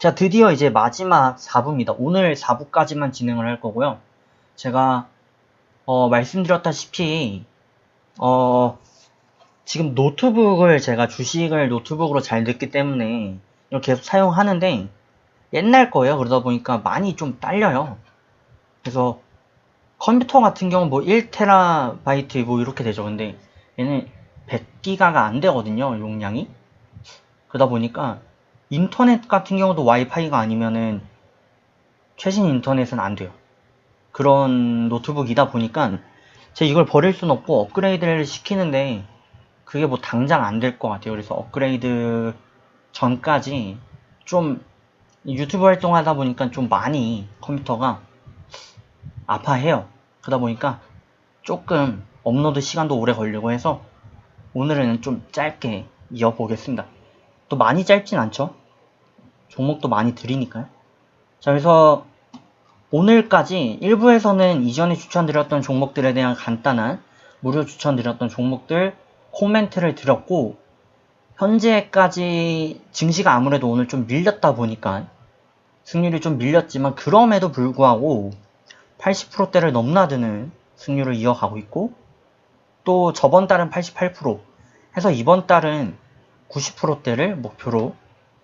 자, 드디어 이제 마지막 4부입니다. 오늘 4부까지만 진행을 할 거고요. 제가, 어, 말씀드렸다시피, 어, 지금 노트북을 제가 주식을 노트북으로 잘 듣기 때문에 이렇게 계속 사용하는데, 옛날 거예요. 그러다 보니까 많이 좀 딸려요. 그래서 컴퓨터 같은 경우 뭐 1테라바이트 뭐 이렇게 되죠. 근데 얘는 100기가가 안 되거든요. 용량이. 그러다 보니까 인터넷 같은 경우도 와이파이가 아니면은 최신 인터넷은 안 돼요. 그런 노트북이다 보니까 제가 이걸 버릴 순 없고 업그레이드를 시키는데 그게 뭐 당장 안 될 것 같아요. 그래서 업그레이드 전까지 좀 유튜브 활동하다 보니까 좀 많이 컴퓨터가 아파해요. 그러다 보니까 조금 업로드 시간도 오래 걸리고 해서 오늘은 좀 짧게 이어보겠습니다. 또 많이 짧진 않죠? 종목도 많이 드리니까요. 자, 그래서 오늘까지 1부에서는 이전에 추천드렸던 종목들에 대한 간단한 무료 추천드렸던 종목들 코멘트를 드렸고 현재까지 증시가 아무래도 오늘 좀 밀렸다 보니까 승률이 좀 밀렸지만 그럼에도 불구하고 80%대를 넘나드는 승률을 이어가고 있고 또 저번 달은 88% 해서 이번 달은 90%대를 목표로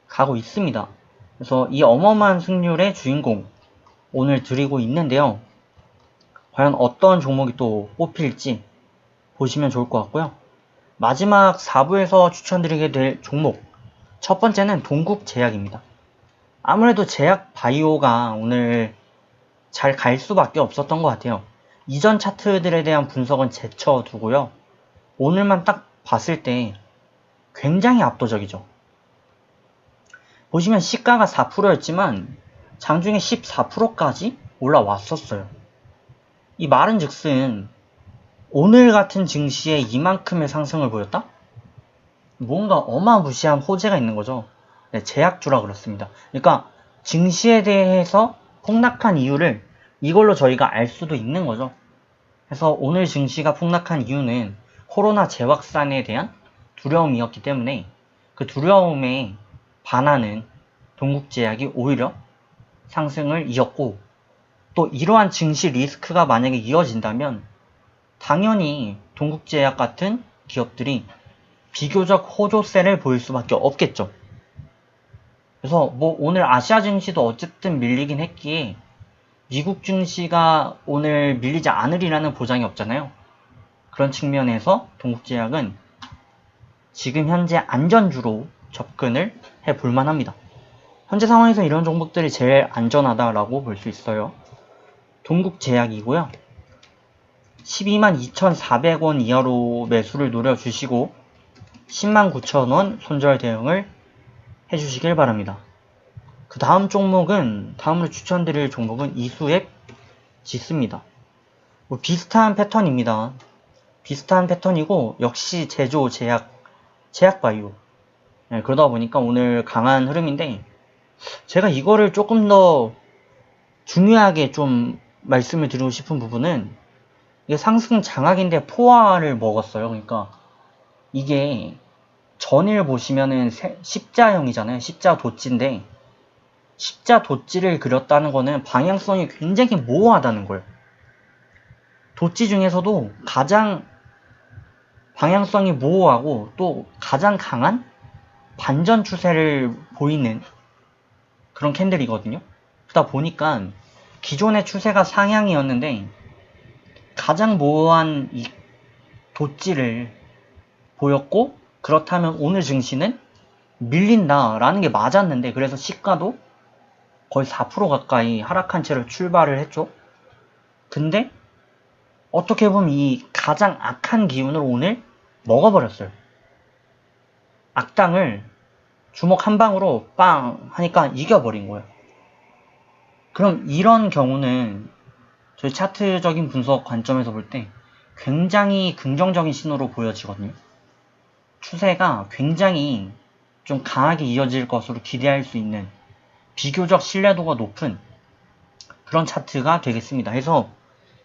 가고 있습니다. 그래서 이 어마어마한 승률의 주인공 오늘 드리고 있는데요. 과연 어떤 종목이 또 뽑힐지 보시면 좋을 것 같고요. 마지막 4부에서 추천드리게 될 종목 첫 번째는 동국제약입니다. 아무래도 제약 바이오가 오늘 잘 갈 수밖에 없었던 것 같아요. 이전 차트들에 대한 분석은 제쳐두고요. 오늘만 딱 봤을 때 굉장히 압도적이죠. 보시면 시가가 4%였지만 장중에 14%까지 올라왔었어요. 이 말은 즉슨 오늘 같은 증시에 이만큼의 상승을 보였다? 뭔가 어마무시한 호재가 있는 거죠. 네, 제약주라 그렇습니다. 그러니까 증시에 대해서 폭락한 이유를 이걸로 저희가 알 수도 있는 거죠. 그래서 오늘 증시가 폭락한 이유는 코로나 재확산에 대한 두려움이었기 때문에 그 두려움에 반하는 동국제약이 오히려 상승을 이었고 또 이러한 증시 리스크가 만약에 이어진다면 당연히 동국제약 같은 기업들이 비교적 호조세를 보일 수밖에 없겠죠. 그래서 뭐 오늘 아시아 증시도 어쨌든 밀리긴 했기에 미국 증시가 오늘 밀리지 않으리라는 보장이 없잖아요. 그런 측면에서 동국제약은 지금 현재 안전주로 접근을 해 볼만 합니다. 현재 상황에서 이런 종목들이 제일 안전하다라고 볼 수 있어요. 동국제약이고요. 12만 2,400원 이하로 매수를 노려주시고 10만 9천원 손절 대응을 해주시길 바랍니다. 그 다음 종목은 다음으로 추천드릴 종목은 이수앱 지스입니다. 뭐 비슷한 패턴입니다. 비슷한 패턴이고 역시 제조 제약 제약 바이오 네, 그러다 보니까 오늘 강한 흐름인데 제가 이거를 조금 더 중요하게 좀 말씀을 드리고 싶은 부분은 이게 상승 장악인데 포화를 먹었어요. 그러니까 이게 전일 보시면은 십자형이잖아요. 십자 도찌인데 십자 도찌를 그렸다는 거는 방향성이 굉장히 모호하다는 거예요. 도찌 중에서도 가장 방향성이 모호하고 또 가장 강한 반전 추세를 보이는 그런 캔들이거든요. 그러다 보니까 기존의 추세가 상향이었는데 가장 모호한 이 도찌를 보였고 그렇다면 오늘 증시는 밀린다라는 게 맞았는데 그래서 시가도 거의 4% 가까이 하락한 채로 출발을 했죠. 근데 어떻게 보면 이 가장 악한 기운을 오늘 먹어버렸어요. 악당을 주먹 한 방으로 빵 하니까 이겨버린 거예요. 그럼 이런 경우는 저희 차트적인 분석 관점에서 볼 때 굉장히 긍정적인 신호로 보여지거든요. 추세가 굉장히 좀 강하게 이어질 것으로 기대할 수 있는 비교적 신뢰도가 높은 그런 차트가 되겠습니다. 해서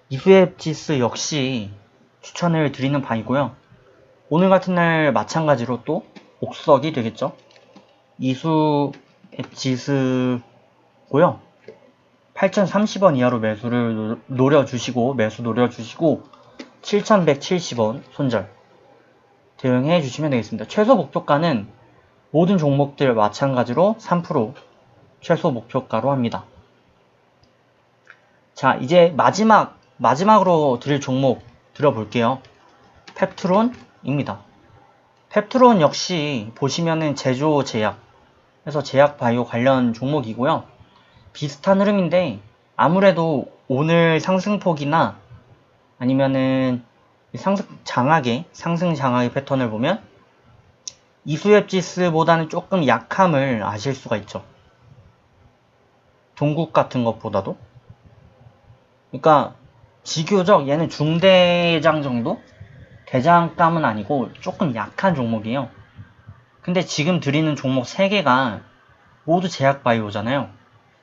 이수앱 지수 역시 추천을 드리는 바이고요. 오늘 같은 날 마찬가지로 또 옥석이 되겠죠. 이수 지수고요. 8,030원 이하로 매수를 노- 노려주시고 매수 노려주시고 7,170원 손절 대응해 주시면 되겠습니다. 최소 목표가는 모든 종목들 마찬가지로 3% 최소 목표가로 합니다. 자, 이제 마지막, 마지막으로 드릴 종목 들어볼게요. 펩트론입니다. 펩트론 역시 보시면은 제조 제약, 그래서 제약 바이오 관련 종목이고요. 비슷한 흐름인데 아무래도 오늘 상승폭이나 아니면은 상승 장악의 상승 장악의 패턴을 보면 이수협 지수보다는 조금 약함을 아실 수가 있죠. 동국 같은 것보다도. 그러니까 비교적 얘는 중대장 정도? 대장감은 아니고 조금 약한 종목이에요. 근데 지금 드리는 종목 3개가 모두 제약 바이오잖아요.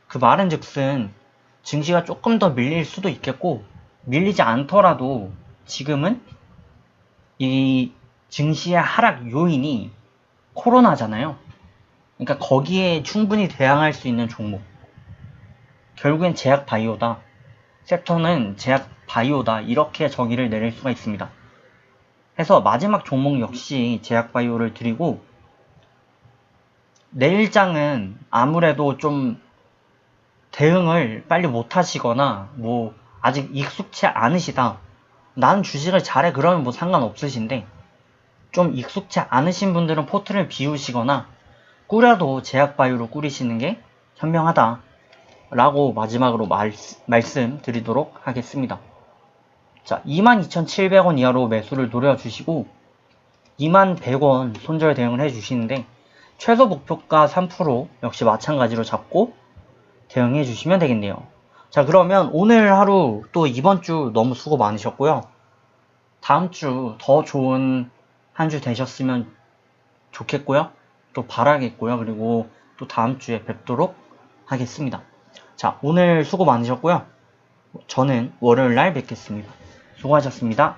그 말은 즉슨 증시가 조금 더 밀릴 수도 있겠고 밀리지 않더라도 지금은 이 증시의 하락 요인이 코로나잖아요. 그러니까 거기에 충분히 대항할 수 있는 종목. 결국엔 제약 바이오다. 섹터는 제약 바이오다. 이렇게 정의를 내릴 수가 있습니다. 해서 마지막 종목 역시 제약 바이오를 드리고 내일장은 아무래도 좀 대응을 빨리 못 하시거나 뭐 아직 익숙치 않으시다. 나는 주식을 잘해 그러면 뭐 상관없으신데 좀 익숙치 않으신 분들은 포트를 비우시거나 꾸려도 제약바이오로 꾸리시는 게 현명하다. 라고 마지막으로 말, 말씀드리도록 하겠습니다. 자, 22,700원 이하로 매수를 노려주시고 21,100원 손절 대응을 해주시는데 최소 목표가 3% 역시 마찬가지로 잡고 대응해 주시면 되겠네요. 자, 그러면 오늘 하루 또 이번 주 너무 수고 많으셨고요. 다음 주 더 좋은 한 주 되셨으면 좋겠고요. 또 바라겠고요. 그리고 또 다음 주에 뵙도록 하겠습니다. 자, 오늘 수고 많으셨고요. 저는 월요일 날 뵙겠습니다. 수고하셨습니다.